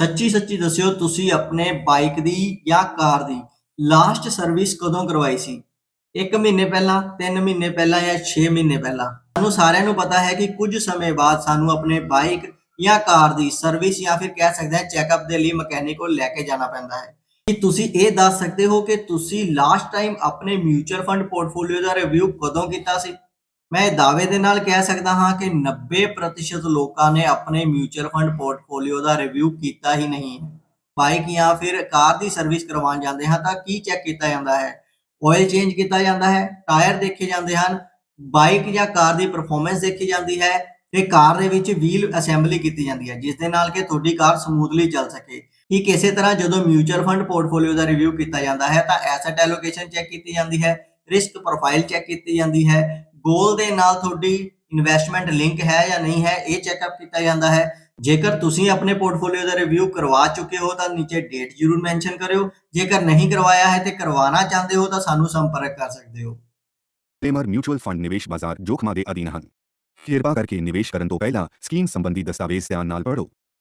ਸੱਚੀ ਸੱਚੀ ਦੱਸਿਓ, ਤੁਸੀਂ ਆਪਣੇ ਬਾਈਕ ਦੀ ਜਾਂ ਕਾਰ ਦੀ ਲਾਸਟ ਸਰਵਿਸ ਕਦੋਂ ਕਰਵਾਈ ਸੀ? 1 ਮਹੀਨੇ ਪਹਿਲਾਂ 3 ਮਹੀਨੇ ਪਹਿਲਾਂ ਜਾਂ 6 ਮਹੀਨੇ ਪਹਿਲਾਂ? ਸਾਨੂੰ ਸਾਰਿਆਂ ਨੂੰ ਪਤਾ ਹੈ ਕਿ ਕੁਝ ਸਮੇਂ ਬਾਅਦ ਸਾਨੂੰ ਆਪਣੇ ਬਾਈਕ ਜਾਂ ਕਾਰ ਦੀ ਸਰਵਿਸ ਜਾਂ ਫਿਰ ਕਹਿ ਸਕਦੇ ਹਾਂ ਚੈੱਕਅਪ ਦੇ ਲਈ ਮਕੈਨਿਕ ਕੋਲ ਲੈ ਕੇ ਜਾਣਾ ਪੈਂਦਾ ਹੈ। ਕੀ ਤੁਸੀਂ ਇਹ ਦੱਸ ਸਕਦੇ ਹੋ ਕਿ ਤੁਸੀਂ ਲਾਸਟ ਟਾਈਮ ਆਪਣੇ ਮਿਊਚੁਅਲ ਫੰਡ ਪੋਰਟਫੋਲੀਓ ਦਾ ਰਿਵਿਊ ਕਦੋਂ ਕੀਤਾ ਸੀ? ਮੈਂ ਇਹ ਦਾਅਵੇ ਦੇ ਨਾਲ ਕਹਿ ਸਕਦਾ ਹਾਂ ਕਿ 90% ਲੋਕਾਂ ਨੇ ਆਪਣੇ ਮਿਊਚੁਅਲ ਫੰਡ ਪੋਰਟਫੋਲੀਓ ਦਾ ਰਿਵਿਊ ਕੀਤਾ ਹੀ ਨਹੀਂ ਹੈ। ਬਾਈਕ ਜਾਂ ਫਿਰ ਕਾਰ ਦੀ ਸਰਵਿਸ ਕਰਵਾਉਣ ਜਾਂਦੇ ਹਾਂ ਤਾਂ ਕੀ ਚੈੱਕ ਕੀਤਾ ਜਾਂਦਾ ਹੈ? ਆਇਲ ਚੇਂਜ ਕੀਤਾ ਜਾਂਦਾ ਹੈ, ਟਾਇਰ ਦੇਖੇ ਜਾਂਦੇ ਹਨ, ਬਾਈਕ ਜਾਂ ਕਾਰ ਦੀ ਪਰਫਾਰਮੈਂਸ ਦੇਖੀ ਜਾਂਦੀ ਹੈ ਤੇ ਕਾਰ ਦੇ ਵਿੱਚ ਵੀਲ ਅਸੈਂਬਲੀ ਕੀਤੀ ਜਾਂਦੀ ਹੈ, ਜਿਸ ਦੇ ਨਾਲ ਕਿ ਤੁਹਾਡੀ ਕਾਰ ਸਮੂਥਲੀ ਚੱਲ ਸਕੇ। ਠੀਕ ਇਸੇ ਤਰ੍ਹਾਂ ਜਦੋਂ ਮਿਊਚੁਅਲ ਫੰਡ ਪੋਰਟਫੋਲੀਓ ਦਾ ਰਿਵਿਊ ਕੀਤਾ ਜਾਂਦਾ ਹੈ ਤਾਂ ਐਸੈਟ ਐਲੋਕੇਸ਼ਨ ਚੈੱਕ ਕੀਤੀ ਜਾਂਦੀ ਹੈ ਰਿਸਕ ਪ੍ਰੋਫਾਈਲ ਚੈੱਕ ਕੀਤੀ ਜਾਂਦੀ ਹੈ ਗੋਲ ਦੇ ਨਾਲ ਤੁਹਾਡੀ ਇਨਵੈਸਟਮੈਂਟ ਲਿੰਕ ਹੈ ਜਾਂ ਨਹੀਂ ਹੈ, ਇਹ ਚੈੱਕਅਪ ਕੀਤਾ ਜਾਂਦਾ ਹੈ। ਜੇਕਰ ਤੁਸੀਂ ਆਪਣੇ ਪੋਰਟਫੋਲੀਓ ਦਾ ਰਿਵਿਊ ਕਰਵਾ ਚੁੱਕੇ ਹੋ, ਤਾਂ ਨੀਚੇ ਡੇਟ ਜ਼ਰੂਰ ਮੈਂਸ਼ਨ ਕਰਿਓ। ਜੇਕਰ ਨਹੀਂ ਕਰਵਾਇਆ ਹੈ ਤੇ ਕਰਵਾਉਣਾ ਚਾਹੁੰਦੇ ਹੋ, ਤਾਂ ਸਾਨੂੰ ਸੰਪਰਕ ਕਰ ਸਕਦੇ ਹੋ। ਡਿਸਕਲੇਮਰ ਮਿਊਚੁਅਲ ਫੰਡ ਨਿਵੇਸ਼ ਬਾਜ਼ਾਰ ਜੋਖਮਾਂ ਦੇ ਅਧੀਨ ਹਨ। ਕਿਰਪਾ ਕਰਕੇ ਨਿਵੇਸ਼ ਕਰਨ ਤੋਂ ਪਹਿਲਾਂ ਸਕੀਮ ਸੰਬੰਧੀ ਦਸਤਾਵੇਜ਼ ਧਿਆਨ ਨਾਲ ਪੜ੍ਹੋ।